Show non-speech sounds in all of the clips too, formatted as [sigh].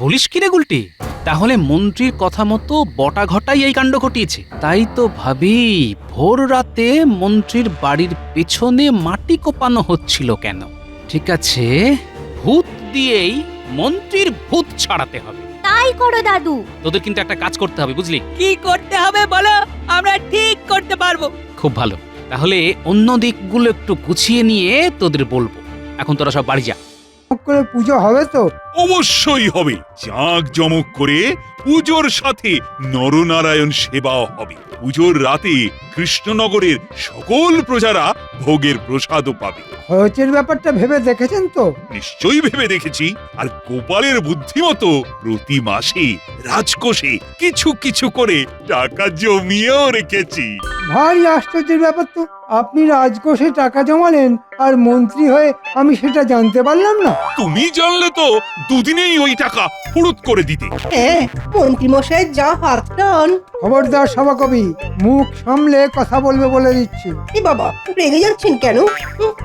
বলিস কি রে গুলটি? তাহলে মন্ত্রীর কথা মতো বটা ঘটাই এই কাণ্ড ঘটিয়েছে। তাই তো ভাবি ভোর রাতে মন্ত্রীর বাড়ির পেছনে মাটি কোপানো হচ্ছিল কেন? ঠিক আছে ভূত দিয়েই মন্ত্রীর ভূত ছাড়াতে হবে। তাই করো দাদু। তোদের কিন্তু একটা কাজ করতে হবে বুঝলি? কি করতে হবে বলো? আমরা ঠিক করতে পারব। খুব ভালো। তাহলে অন্য দিকগুলো একটু গুছিয়ে নিয়ে তোদের বলব। এখন তোরা সব বাড়ি যা। করে পুজো হবে তো? অবশ্যই হবে। জাঁক জমক করে পুজোর সাথে নরনারায়ণ সেবাও হবে। পুজোর রাতে কৃষ্ণনগরের সকল প্রজারা ভোগের প্রসাদও পাবে। খরচের ব্যাপারটা ভেবে দেখেছেন তো? নিশ্চয়ই ভেবে দেখেছি। আর গোপালের বুদ্ধিমতো প্রতি মাসে রাজকোষে কিছু কিছু করে টাকা জমিয়েও রেখেছি। ভারী আশ্চর্যের ব্যাপার তো। আপনি রাজকোষে টাকা জমালেন আর মন্ত্রী হয়ে আমি সেটা জানতে পারলাম না। তুমি জানলে তো দুদিনেই ওই টাকা ফুরুত করে দিতে। হ্যাঁ মন্ত্রীমশাইয়ের যা হাত টান। খবরদার সভাকবি মুখ সামলে কথা বলবে বলে দিচ্ছি। এ বাবা রেগে যাচ্ছেন কেন?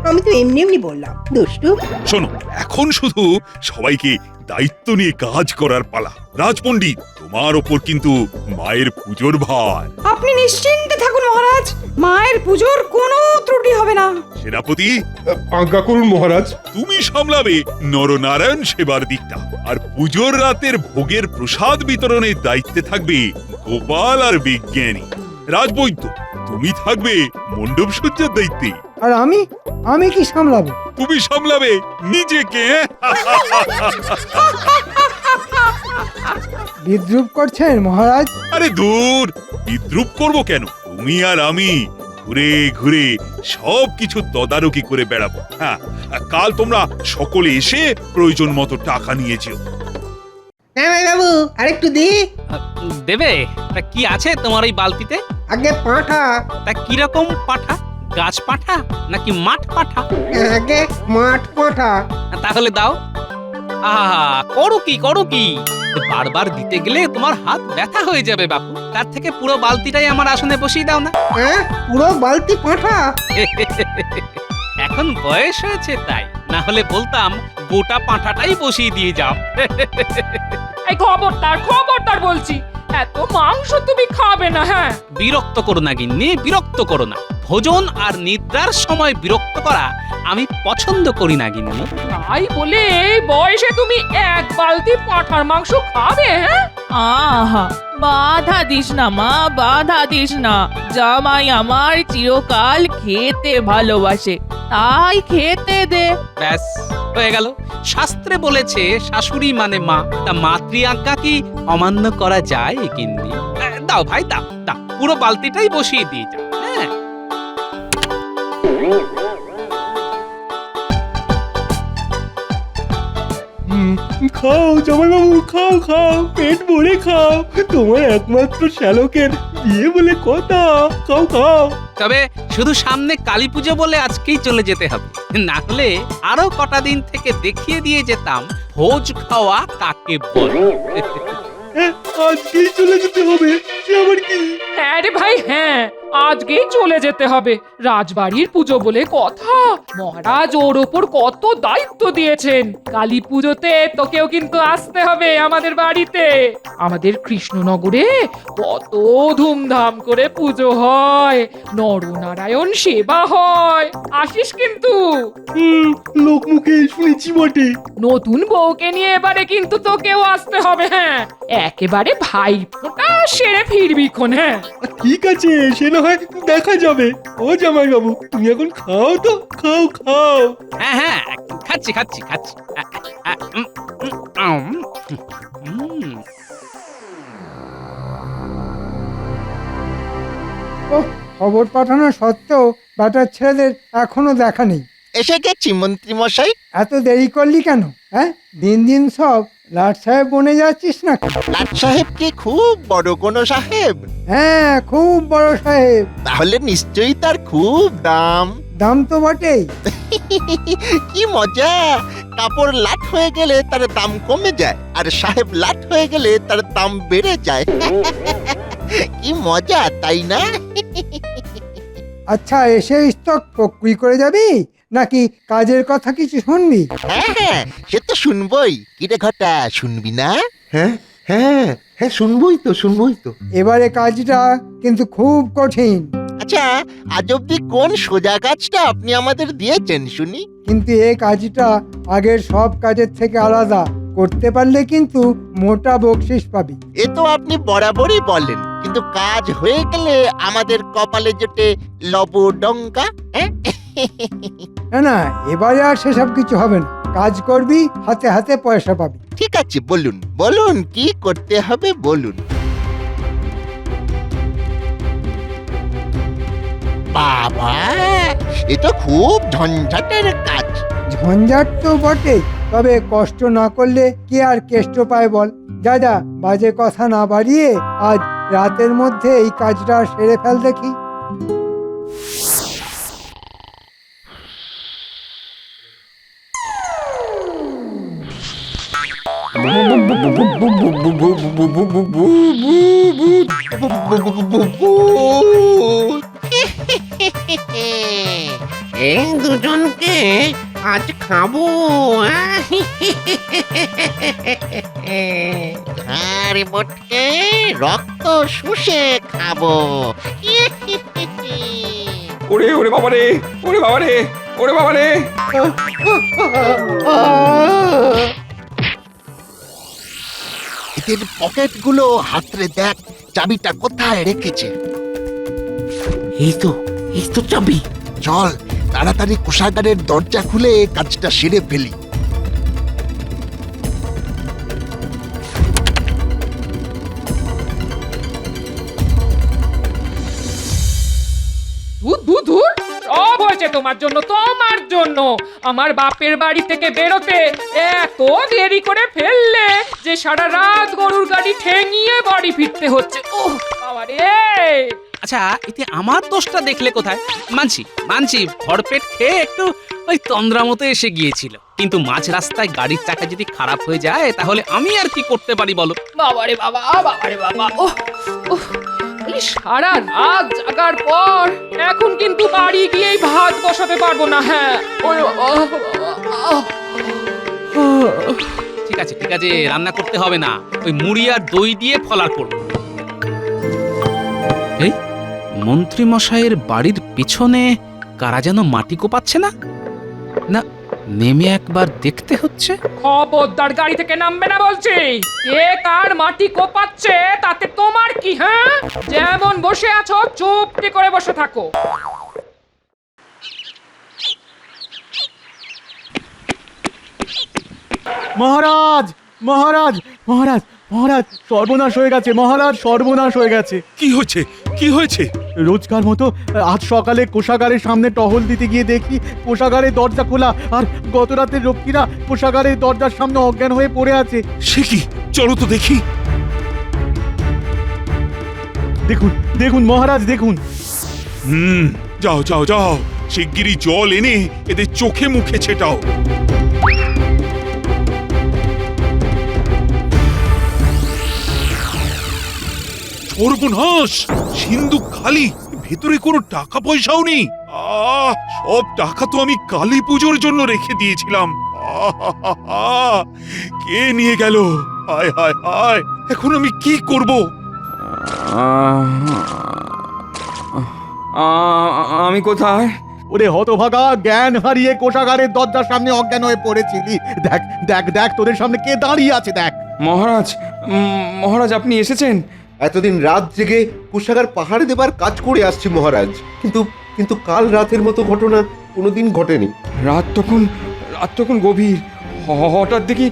আমি তো এমনি এমনি বললাম দুষ্টু। শোনো এখন শুধু সবাইকে দায়িত্ব নিয়ে কাজ করার পালা। রাজপণ্ডিত তোমার ওপর কিন্তু মায়ের পুজোর ভার। আপনি নিশ্চিন্তে থাকুন মহারাজ। মায়ের পুজোর কোনো ত্রুটি হবে না। সেনাপতি? আজ্ঞা করুন মহারাজ। তুমি সামলাবে নরনারায়ণ সেবার দিকটা। আর পুজোর রাতের ভোগের প্রসাদ বিতরণের দায়িত্বে থাকবে গোপাল আর বিজ্ঞানী। রাজবৈদ্য তুমি থাকবে মণ্ডপ সজ্জার দায়িত্বে। আর আমি? আমি কি সামলাবো? তুমি সামলাবে নিজেকে বিদ্রুপ করছেন মহারাজ? আরে দূর বিদ্রুপ করব কেন? তুমি আর আমি ঘুরে ঘুরে সব কিছু তদারকি করে বেড়াবো হ্যাঁ? কাল তোমরা সকলে এসে প্রয়োজন মতো টাকা নিয়ে যেও। হ্যাঁ বাবু আরেকটু দি। দেবে? তা কি আছে তোমার এই বালতিতে? আগে পাঠা। তা কীরকম পাঠা? গাছ পাঠা নাকি মাঠ পাঠা? আগে মাঠ পাঠা। তাহলে দাও। আহা করো কি করো কি? বারবার দিতে গেলে তোমার হাত ব্যথা হয়ে যাবে বাপু। তার থেকে পুরো বালতিটাই আমার আসনে বসিয়ে দাও না। পুরো বালতি পাঁঠা? এখন বয়স হয়েছে তাই। না হলে বলতাম গোটা পাঁঠাটাই বসিয়ে দিয়ে যাও। এই খবরদার খবরদার বলছি এত মাংস তুমি খাবে না হ্যাঁ? বিরক্ত করো না গিন্নি বিরক্ত করো না। ভোজন আর নিদ্রার সময় বিরক্ত করা আমি পছন্দ করি না গিন্নি। তাই বলে এই বয়সে তুমি এক বালতি পাঁঠার মাংস খাবে হ্যাঁ? আহা বাধা দিস না মা বাধা দিস না। জামাই আমার চিরকাল খেতে ভালোবাসে। তাই খেতে দে। ব্যাস হয়ে গেল। শাস্ত্রে বলেছে শাশুড়ি মানে মা। তা মাতৃ আজ্ঞা কি অমান্য করা যায় কিন্তু দাও ভাই দাও দাও। পুরো বালতিটাই বসিয়ে দিয়ে যাও হ্যাঁ? খাও জামাইবাবু খাও খাও পেট ভরে খাও। তোমার একমাত্র শ্যালকের বিয়ে বলে কথা। খাও খাও। তবে শুধু সামনে কালী পুজো বলে আজকেই চলে যেতে হবে। না হলে আরও কটা দিন থেকে দেখিয়ে দিয়ে যেতাম ভোজ খাওয়া কাকে বলে। হ্যাঁ, আজকেই চলে যেতে হবে। সে আবার কি? হ্যাঁ রে ভাই হ্যাঁ। আজকেই চলে যেতে হবে। রাজবাড়ির পুজো বলে কথা। মহারাজ ওর ওপর কত দায়িত্ব দিয়েছেন। কালী পুজোতে তোকেও কিন্তু আসতে হবে আমাদের বাড়িতে। আমাদের কৃষ্ণনগরে কত ধুমধাম করে পুজো হয়। নরনারায়ণ সেবা হয়। আসিস কিন্তু। লোকমুখে শুনেছি বটে। নতুন বউকে নিয়ে এবারে কিন্তু তোকেও আসতে হবে হ্যাঁ। একেবারে ভাই সেরে ফিরবি খন হ্যাঁ। ঠিক আছে সে না হয় দেখা যাবে। ও জামাইবাবু তুমি এখন খাও তো খাও খাও। হ্যাঁ হ্যাঁ খাচ্ছি খাচ্ছি খাচ্ছি। আ, আ, উম, উম, উম, উম। ও খবর পাঠানো সত্ত্বেও বেটার ছেলেদের এখনও দেখা নেই। এসে গেছি মন্ত্রী মশাই? এত দেরি করলি কেন হ্যাঁ? দিন দিন সব লাট সাহেব বনে যাচ্ছিস না লাট সাহেব কি খুব বড় কোনো সাহেব? হ্যাঁ খুব বড় সাহেব। তাহলে নিশ্চয়ই তার খুব দাম। দাম তো বটেই। [laughs] কি মজা! কাপড় লাট হয়ে গেলে তার দাম কমে যায় আর সাহেব লাট হয়ে গেলে তার দাম বেড়ে যায়। [laughs] কি মজা তাই না? [laughs] আচ্ছা এসে স্টক প্রক্রি করে যাবি? নাকি কাজের কথা কিছু শুনবি? হ্যাঁ হ্যাঁ সে তো শুনবই। কিরে ঘটা শুনবি না? হ্যাঁ হ্যাঁ হ্যাঁ শুনবই তো শুনবই তো। এবারে কাজটা কিন্তু খুব কঠিন। আচ্ছা আজ অব্দি কোন সোজা কাজটা আপনি আমাদের দিয়েছেন শুনি। কিন্তু এই কাজটা আগের সব কাজের থেকে আলাদা। করতে পারলে কিন্তু মোটা বকশিস পাবি। এ তো আপনি বরাবরই বলেন কিন্তু কাজ হয়ে গেলে আমাদের কপালে জোটে লব ডঙ্কা হ্যাঁ? না না এবারে আর সেসব কিছু হবে না। কাজ করবি হাতে হাতে পয়সা পাবি। ঠিক আছে বলুন বলুন কি করতে হবে বলুন। বাবা এ তো খুব ঝঞ্ঝাটের কাজ। ঝঞ্ঝাট তো বটে তবে কষ্ট না করলে কে আর কেষ্ট পায় বল? যা যা বাজে কথা না বাড়িয়ে আজ রাতের মধ্যে এই কাজটা সেরে ফেল দেখি। [laughs] এই দুজনকে আজ খাব আরে বটকে রক্ত শুষে খাব। ওরে ওরে বাবা রে ওরে বাবা রে ওরে বাবা রে [laughs] এদের পকেটগুলো হাতরে দেখ চাবিটা কোথায় রেখেছে। এই তো এই তো চাবি। চল তাড়াতাড়ি কোষাগারের দরজা খুলে কাজটা সেরে ফেলি। তোমার জন্য তোমার জন্য। আমার বাপের বাড়ি থেকে বেরোতে এত দেরি করে ফেললে যে সারা রাত গরুর গাড়ি ঠেঙিয়ে বাড়ি ফিরতে হচ্ছে। ও বাবা রে আচ্ছা এতে আমার দোষটা দেখলে কোথায়? মানছি মানছি ভরপেট খেয়ে একটু ওই তন্দ্রা মতো এসে গিয়েছিল। কিন্তু মাঝ রাস্তায় গাড়ির চাকা যদি খারাপ হয়ে যায় তাহলে আমি আর কি করতে পারি বলো? বাবারে বাবা বাবারে বাবা। ও সারা রাত জাগার পর এখন কিন্তু বাড়ি গিয়েই ভাত বসাতে পারব না হ্যাঁ। ঠিক আছে ঠিক আছে, রান্না করতে হবে না। ওই মুড়ি আর দই দিয়ে ফলার করব। এই মন্ত্রী মশাইয়ের বাড়ির পিছনে কারা যেন মাটি কোপাচ্ছে না? না নেমে একবার দেখতে হচ্ছে? খবরদার গাড়ি থেকে নামবে না বলছি। কে কার মাটি কোপাচ্ছে তাতে তোমার কি হ্যাঁ? যেমন বসে আছো চুপটি করে বসে থাকো। মহারাজ মহারাজ মহারাজ মহারাজ সর্বনাশ হয়ে গেছে মহারাজ সর্বনাশ হয়ে গেছে। কি হয়েছে? কি হয়েছে? রোজকার মতো আজ সকালে কোষাগারের সামনে টহল দিতে গিয়ে দেখি কোষাগারের দরজা খোলা আর গত রাতে রক্ষীরা কোষাগারের দরজার সামনে অজ্ঞান হয়ে পড়ে আছে। সে কি? চলো তো দেখি। দেখুন দেখুন মহারাজ দেখুন। হুম যাও যাও যাও। শিগগিরই জল এনে এদের চোখে মুখে ছেটাও। সর্বনাশ সিন্ধু খালি ভেতরে কোনো টাকা পয়সাও নেই। আহ সব টাকা তো আমি কালী পুজোর জন্য রেখে দিয়েছিলাম। কে নিয়ে গেল? হায় হায় হায় এখন আমি কি করব? আমি কোথায়? ওরে হতভাগা জ্ঞান হারিয়ে কোষাগারের দরজার সামনে অজ্ঞান হয়ে পড়েছিলি। দেখ দেখ দেখ তোদের সামনে কে দাঁড়িয়ে আছে দেখ। মহারাজ মহারাজ আপনি এসেছেন? এতদিন রাত জেগে কুশাগার পাহাড়ে দেবার কাজ করে আসছি মহারাজ। কিন্তু কিন্তু কাল রাতের মতো ঘটনা কোনোদিন ঘটেনি। রাত তখন রাত তখন গভীর। হঠাৎ দেখি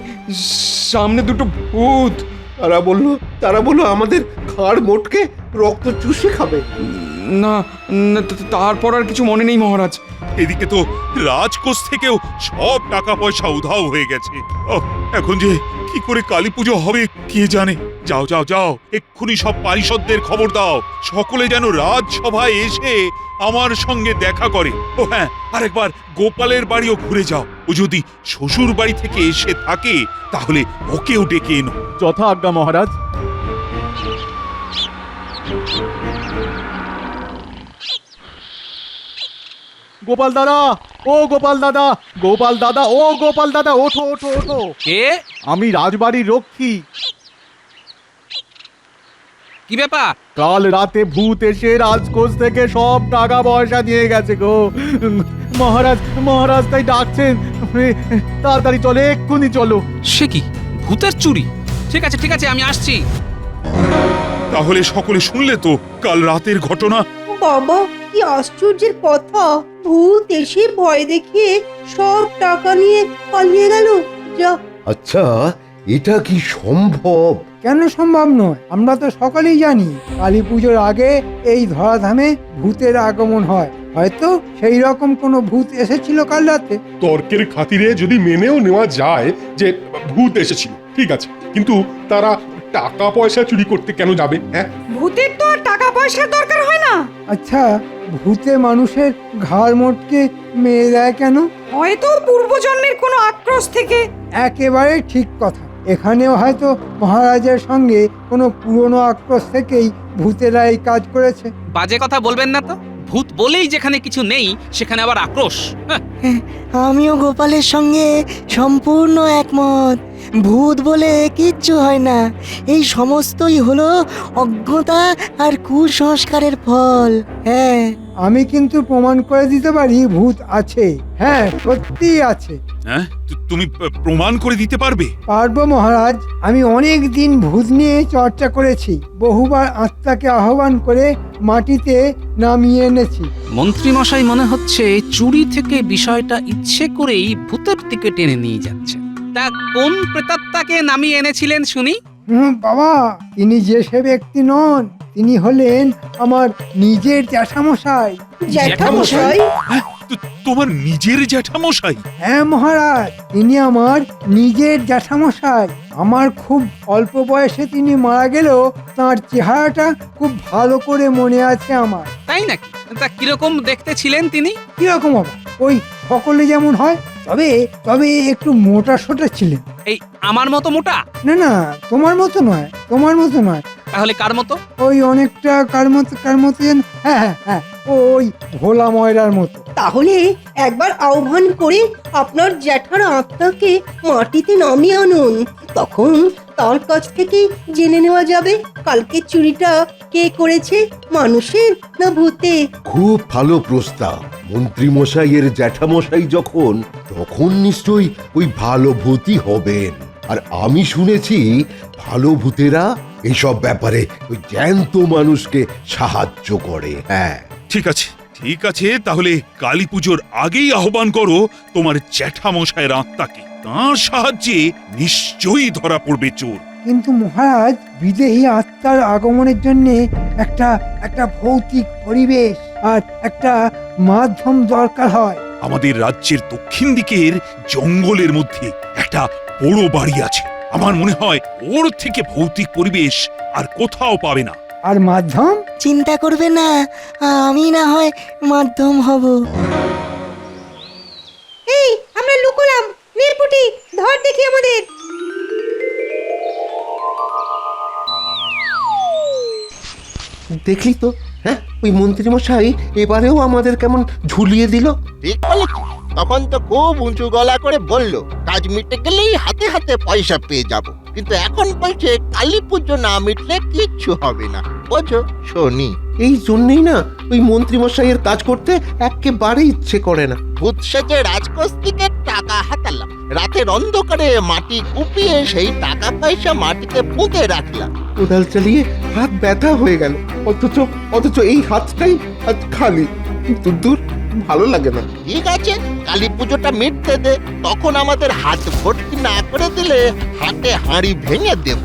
সামনে দুটো ভূত। তারা বলল তারা বলল আমাদের খাড় মোটকে রক্ত চুষে খাবে। না না, তা- তারপর আর কিছু মনে নেই মহারাজ। এদিকে তো রাজকোষ থেকেও সব টাকা পয়সা উধাও হয়ে গেছে। ওহ, এখন যে কি করে কালী পুজো হবে কে জানে? যাও যাও যাও এক্ষুনি সব পারিষদদের খবর দাও। সকলে যেন রাজসভায় এসে আমার সঙ্গে দেখা করে। ও হ্যাঁ আরেকবার গোপালের বাড়িও ঘুরে যাও। ও যদি শ্বশুর বাড়ি থেকে এসে থাকে তাহলে ওকেও ডেকে এনো। যথা আজ্ঞা মহারাজ। গোপাল দাদা ও গোপাল দাদা গোপাল দাদা ও গোপাল দাদা ওঠো ওঠো ওঠো। কে? আমি রাজবাড়ির রক্ষী। কি ব্যাপার? কাল রাতে ভূত এসে রাজকোষ থেকে সব টাকা পয়সা নিয়ে গেছে গো। মহারাজ মহারাজ তাই ডাকছেন। তাড়াতাড়ি চলে এক্ষুনি চলো। সে কি? ভূতের চুরি? ঠিক আছে ঠিক আছে আমি আসছি। তাহলে সকলে শুনলে তো কাল রাতের ঘটনা। বাবা কি আশ্চর্যের কথা। ভূত এসে ভয় দেখিয়ে সব টাকা নিয়ে পালিয়ে গেল। যা। আচ্ছা এটা কি সম্ভব? কেন সম্ভব নয়? আমরা তো সকলেই জানি কালী পুজোর আগে এই ধরাধামে ভূতের আগমন হয়। হয়তো সেই রকম কোনো ভূত এসেছিল কাল রাতে। তর্কের খাতিরে যদি মেনেও নেওয়া যায় যে ভূত এসেছিল ঠিক আছে। কিন্তু তারা টাকা পয়সা চুরি করতে কেন যাবে হ্যাঁ? ভূতের তো আর টাকা পয়সার দরকার হয় না। আচ্ছা ভূতে মানুষের ঘাড় মোটকে মেয়ে দেয় কেন? হয়তো পূর্বজন্মের কোনো আক্রোশ থেকে। একেবারে ঠিক কথা। এখানেও হয়তো মহারাজের সঙ্গে কোনো পুরনো আক্রোশ থেকেই ভূতেরা এই কাজ করেছে। বাজে কথা বলবেন না তো? ভূত বলেই যেখানে কিছু নেই সেখানে আবার আক্রোশ। হ্যাঁ, আমিও গোপালের সঙ্গে সম্পূর্ণ একমত। ভূত বলে কিচ্ছু হয় না। এই সমস্তই হলো অজ্ঞতা আর কুসংস্কারের ফল। হ্যাঁ। আমি কিন্তু প্রমাণ করে দিতে পারি ভূত আছে। হ্যাঁ সত্যিই আছে। হ্যাঁ? তুমি প্রমাণ করে দিতে পারবে? পারব মহারাজ। আমি অনেক দিন ভূত নিয়ে চর্চা করেছি। বহুবার আত্মাকে আহ্বান করে মাটিতে নামিয়ে এনেছি। মন্ত্রী মশাই মনে হচ্ছে চুরি থেকে বিষয়টা ইচ্ছে করেই ভূতের দিকে টেনে নিয়ে যাচ্ছে। তা কোন প্রেতাত্মাকে নামিয়ে এনেছিলেন শুনি? হুম বাবা তিনি যে সে ব্যক্তি নন তিনি হলেন আমার নিজের জ্যাঠামশাই? জ্যাঠামশাই? তোমার নিজের জ্যাঠামশাই? হ্যাঁ মহারাজ তিনি আমার নিজের জ্যাঠামশাই। আমার খুব অল্প বয়সে তিনি মারা গেলেও তার চেহারাটা খুব ভালো করে মনে আছে আমার। তাই নাকি? তা কীরকম দেখতে ছিলেন তিনি? কীরকম হবে? ওই সকলে যেমন হয় তবে তবে একটু মোটা সোটা ছিলেন। এই আমার মতো মোটা? না না তোমার মতো নয় তোমার মতো নয়। তাহলে কার মতো? ওই অনেকটা কার মতো কার মতো যেন হ্যাঁ হ্যাঁ হ্যাঁ ওই ভোলা ময়রার মতো। তাহলে একবার আহ্বান করে আপনার জ্যাঠার আত্মাকে মাটিতে নামিয়ে আনুন। তখন তার কাছ থেকে জেনে নেওয়া যাবে কালকে চুরিটা কে করেছে মানুষের না ভূতে। খুব ভালো প্রস্তাব। মন্ত্রী মশাইয়ের জ্যাঠামশাই যখন তখন নিশ্চয়ই ওই ভালো ভূতই হবেন। আর আমি শুনেছি ভালো ভূতেরা এসব ব্যাপারে ওই জ্যান্ত মানুষকে সাহায্য করে হ্যাঁ। ঠিক আছে ঠিক আছে তাহলে কালী পুজোর আগেই আহ্বান করো তোমার জ্যাঠামশায়ের আত্মাকে। তার সাহায্যে নিশ্চয়ই ধরা পড়বে চোর। কিন্তু মহারাজ বিদেহী আত্মার আগমনের জন্য একটা একটা ভৌতিক পরিবেশ আর একটা মাধ্যম দরকার হয়। আমাদের রাজ্যের দক্ষিণ দিকের জঙ্গলের মধ্যে একটা বড় বাড়ি আছে। আমার মনে হয় ওর থেকে ভৌতিক পরিবেশ আর কোথাও পাবে না। আর মাধ্যম? চিন্তা করবে না আমি না হয় মাধ্যম হব। এই আমরা লুকোলাম। নীলপুটি ধর দেখি আমাদের। দেখলি তো হ্যাঁ? ওই মন্ত্রী মশাই এবারেও আমাদের কেমন ঝুলিয়ে দিল? ঠিক তখন তো খুব উঁচু গলা করে বলল কাজ মিটে গেলেই হাতে হাতে পয়সা পেয়ে যাব। কিন্তু এখন বলছে কালী পুজো না মিটলে কিচ্ছু হবে না। বোঝো শনি। এই জন্যই না ওই মন্ত্রী মশাইয়ের কাজ করতে একেবারে ইচ্ছে করে না। ভূত সেজে রাজকোষ থেকে টাকা হাতালাম। রাতের অন্ধকারে মাটি কুপিয়ে সেই টাকা পয়সা মাটিতে পুঁতে রাখলাম। কোদাল চালিয়ে হাত ব্যথা হয়ে গেল। অথচ অথচ এই হাতটাই আজ খালি। দূর ভালো লাগে না। ঠিক আছে কালী পুজোটা মিটতে দে তখন আমাদের হাত ভর্তি না করে দিলে হাতে হাঁড়ি ভেঙে দেব।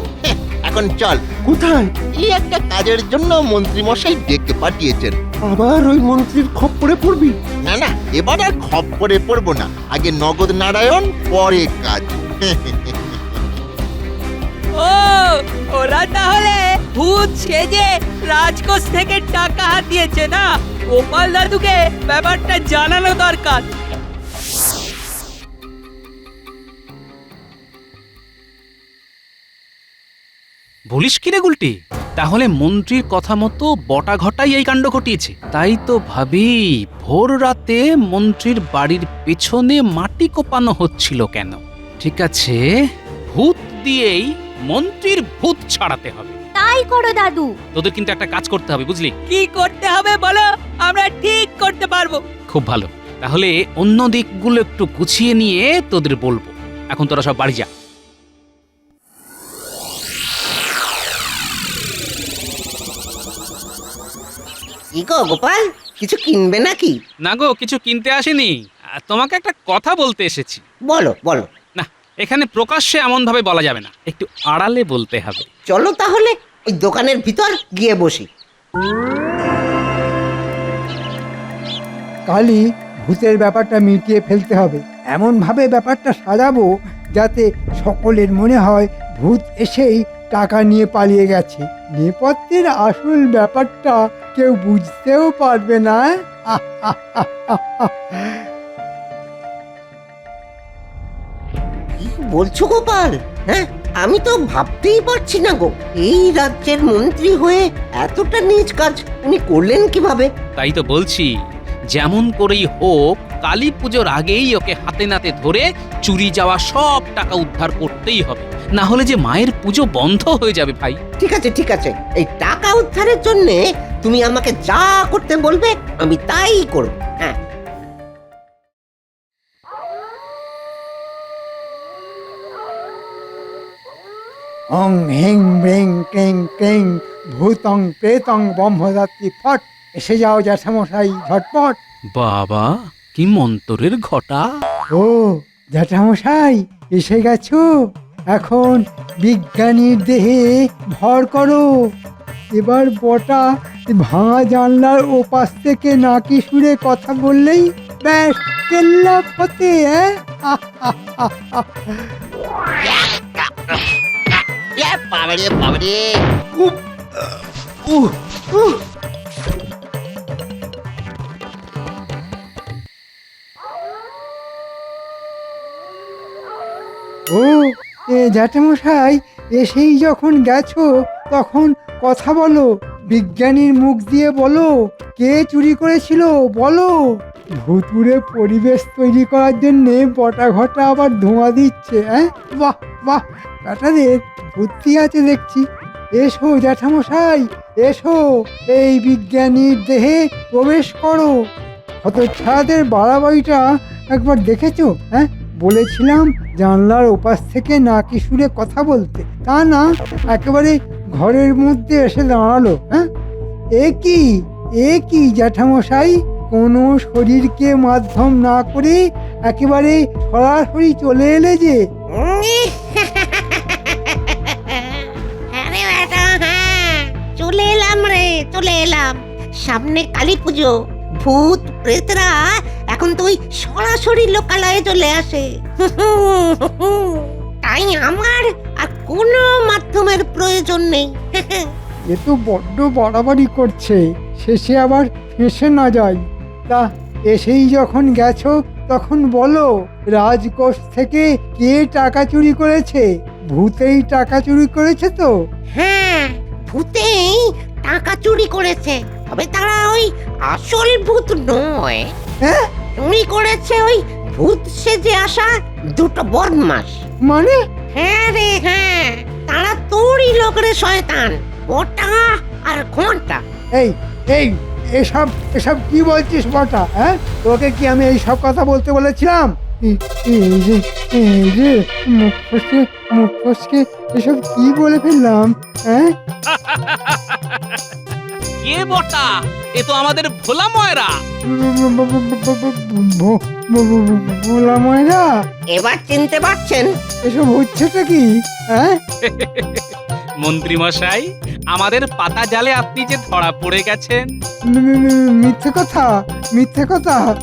এখন চল। কোথায়? এই একটা কাজের জন্য মন্ত্রী মশাই ডেকে পাঠিয়েছেন। আবার ওই মন্ত্রীর খপ্পরে পড়বি? না না এবার আর খপ করে পড়ব না। আগে নগদ নারায়ণ পরে কাজ। ও ওরা তাহলে ভূত সেজে রাজকোষ থেকে টাকা হাতিয়েছে না? গোপাল দাদুকে ব্যাপারটা জানানো দরকার। বলিস কি রে গুলটি? তাহলে মন্ত্রীর কথা মতো বটা ঘটাই এই কাণ্ড ঘটিয়েছে। তাই তো ভাবি, ভোর রাতে মন্ত্রীর বাড়ির পেছনে মাটি কোপানো হচ্ছিল কেন? ঠিক আছে, ভূত দিয়েই মন্ত্রীর ভূত ছাড়াতে হবে। তাই করো দাদু। তোদের কিন্তু একটা কাজ করতে হবে বুঝলি? কি করতে হবে বলো? আমরা ঠিক করতে পারব। খুব ভালো। তাহলে অন্য দিকগুলো একটু গুছিয়ে নিয়ে তোদের বলব। এখন তোরা সব বাড়ি যা। কি গো গোপাল? কিছু কিনবে নাকি? না গো কিছু কিনতে আসিনি। আহ, তোমাকে একটা কথা বলতে এসেছি। বলো বলো। না এখানে প্রকাশ্যে এমন ভাবে বলা যাবে না। একটু আড়ালে বলতে হবে। চলো তাহলে। ওই দোকানের ভিতর গিয়ে বসি। কালই ভূতের ব্যাপারটা মিটিয়ে ফেলতে হবে। এমনভাবে ব্যাপারটা সাজাবো যাতে সকলের মনে হয় ভূত এসেই টাকা নিয়ে পালিয়ে গেছে। নেপথ্যের আসল ব্যাপারটা কেউ বুঝতেও পারবে না। বলছো গোপাল? হ্যাঁ? আমি তো ভাবতেই পারছি না গো এই রাজ্যের মন্ত্রী হয়ে এতটা নিজ কাজ উনি করলেন কীভাবে? তাই তো বলছি যেমন করেই হোক কালী পুজোর আগেই ওকে হাতে নাতে ধরে চুরি যাওয়া সব টাকা উদ্ধার করতেই হবে। না হলে যে মায়ের পুজো বন্ধ হয়ে যাবে ভাই। ঠিক আছে ঠিক আছে এই টাকা উদ্ধারের জন্য তুমি আমাকে যা করতে বলবে আমি তাই করব হ্যাঁ। অং হেং ব্রেং ক্রেং ক্রেং ভূতং প্রেতং ব্রহ্মদাত্রী ফট। এসে যাও জ্যাঠামশাই ঝটপট। বাবা কি মন্তরের ঘটা? ও জ্যাঠামশাই এসে গেছো? এখন বিজ্ঞানীর দেহে ভর করো। এবার বটা ভাঙা জানলার ওপাশ থেকে নাকি সুরে কথা বললেই ব্যাস কেল্লা ফতে হ্যাঁ বাবারে বাবারে ও এ জ্যাঠামশাই এসেই যখন গেছো তখন কথা বলো বিজ্ঞানীর মুখ দিয়ে বলো কে চুরি করেছিল বলো। ভুতুরে পরিবেশ তৈরি করার জন্যে বটা ঘটা আবার ধোঁয়া দিচ্ছে হ্যাঁ বাহ বাহ ব্যাটাদের বুদ্ধি আছে দেখছি। এসো জ্যাঠামশাই, এসো, এই বিজ্ঞানীর দেহে প্রবেশ করো। হতচ্ছাড়াদের বাড়াবাড়িটা একবার দেখেছ হ্যাঁ বলেছিলাম জানলার ওপাশ থেকে নাকি সুরে কথা বলতে। তা না, একেবারে ঘরের মধ্যে এসে দাঁড়াল হ্যাঁ এ কি এ কি জ্যাঠামশাই? কোনো শরীরকে মাধ্যম না করে একেবারে সরাসরি চলে এলে যে। আরে বেটা হ্যাঁ চলে এলাম রে চলে এলাম। সামনে কালী পুজো ভূত প্রেতরা এখন তো ওই সরাসরি লোকালয়ে চলে আসে। তাই আমার আর কোনো মাধ্যমের প্রয়োজন নেই। এ তো বড্ড বাড়াবাড়ি করছে শেষে আবার ফেঁসে না যায়। তা এসেই যখন গেছো তখন বলো রাজকোষ থেকে কে টাকা চুরি করেছে? ভূতেই টাকা চুরি করেছে তো? হ্যাঁ ভূতেই টাকা চুরি করেছে। তবে তারা ওই আসল ভূত নয়। হ্যাঁ? চুরি করেছে ওই ভূত সেজে আসা দুটো বদমাস মানে? হ্যাঁ রে হ্যাঁ। তারা তোরই লোক রে শয়তান। ওটা আর ঘণ্টা। এই এই এসব এসব কি বলছিস বটা হ্যাঁ? তোকে কি আমি এই সব কথা বলতে বলেছিলাম? মুখ ফসকে মুখ ফসকে এসব কি বলে ফেললাম হ্যাঁ? [laughs] কে বটা? এ তো আমাদের ভোলা ময়রা। বলা ময়না এবার চিনতে পারছেন। এসব হচ্ছেটা কি হ্যাঁ? [laughs] মন্ত্রী মশাই আমাদের পাতা জালে আপনি যে ধরা পড়ে গেছেন। মি- মি- মি- মিথ্যে কথা মিথ্যে কথা।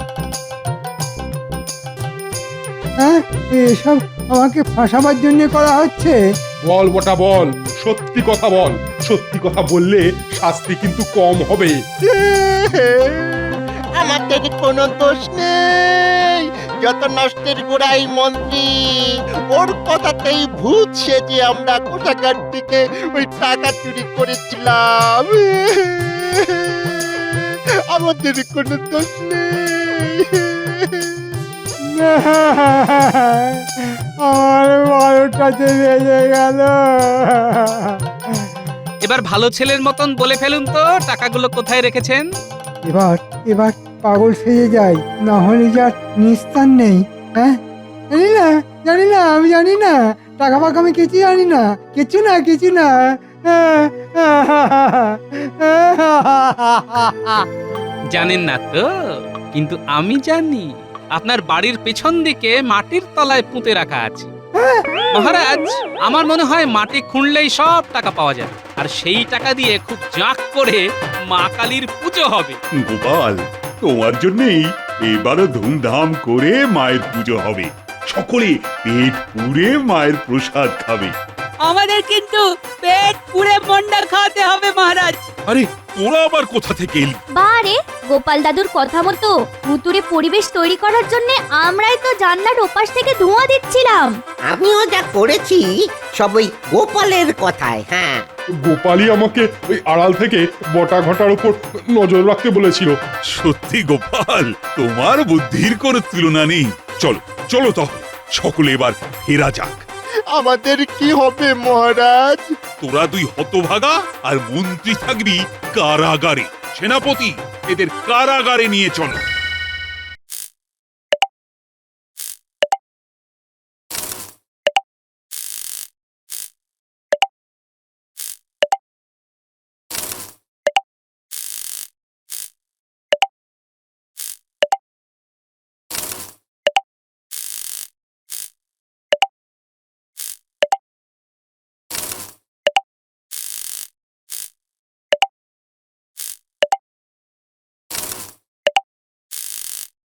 হ্যাঁ এসব আমাকে ফাঁসাবার জন্য করা হচ্ছে। বল বটা বল সত্যি কথা বল। সত্যি কথা বললে শাস্তি কিন্তু কম হবে। আমাদের কোনো দোষ নেই। যত নষ্টের গোড়াই মন্ত্রী ওর কথাতেই ভূত সেজে আমরা কোথাকার থেকে ওই টাকা চুরি করেছিলাম। আমাদের কোনো দোষ নেই। আমার বারোটাতে বেজে গেল এবার ভালো ছেলের মতন বলে ফেলুন তো টাকাগুলো কোথায় রেখেছেন? এবার এবার পাগল সেজে যায়। না হলে যার নিস্তার নেই হ্যাঁ? জানি না জানি না আমি জানি না। টাকা ফাঁকা আমি কিছু জানি না। কিছু না কিছু না। জানেন না তো কিন্তু আমি জানি আপনার বাড়ির পেছন দিকে মাটির তলায় পুঁতে রাখা আছে। মহারাজ আমার মনে হয় মাটি খুঁড়লেই সব টাকা পাওয়া যায় আর সেই টাকা দিয়ে খুব জাঁক করে মা কালীর পুজো হবে। গোপাল তোমার জন্যই এবারও ধুমধাম করে মায়ের পুজো হবে। সকলে পেট পুড়ে মায়ের প্রসাদ খাবে। আমাদের কিন্তু পেট পুড়ে মন্ডা খাওয়াতে হবে মহারাজ। আরে তোরা আবার কোথা থেকে এলি? বারে গোপাল দাদুর কথা মতো ভুতুরে পরিবেশ তৈরি করার জন্য আমরাই তো জানলার ওপাশ থেকে ধোঁয়া দিচ্ছিলাম। আমিও যা করেছি সব ওই গোপালের কথায় হ্যাঁ। গোপালই আমাকে ওই আড়াল থেকে বটা ঘটার উপর নজর রাখতে বলেছিল। সত্যি গোপাল তোমার বুদ্ধির কোনো তুলনা নেই। চলো চলো তাহলে সকলে এবার ফেরা যাক। আমাদের কি হবে মহারাজ? তোরা দুই হতভাগা আর মন্ত্রী থাকবি কারাগারে। সেনাপতি এদের কারাগারে নিয়ে চলো।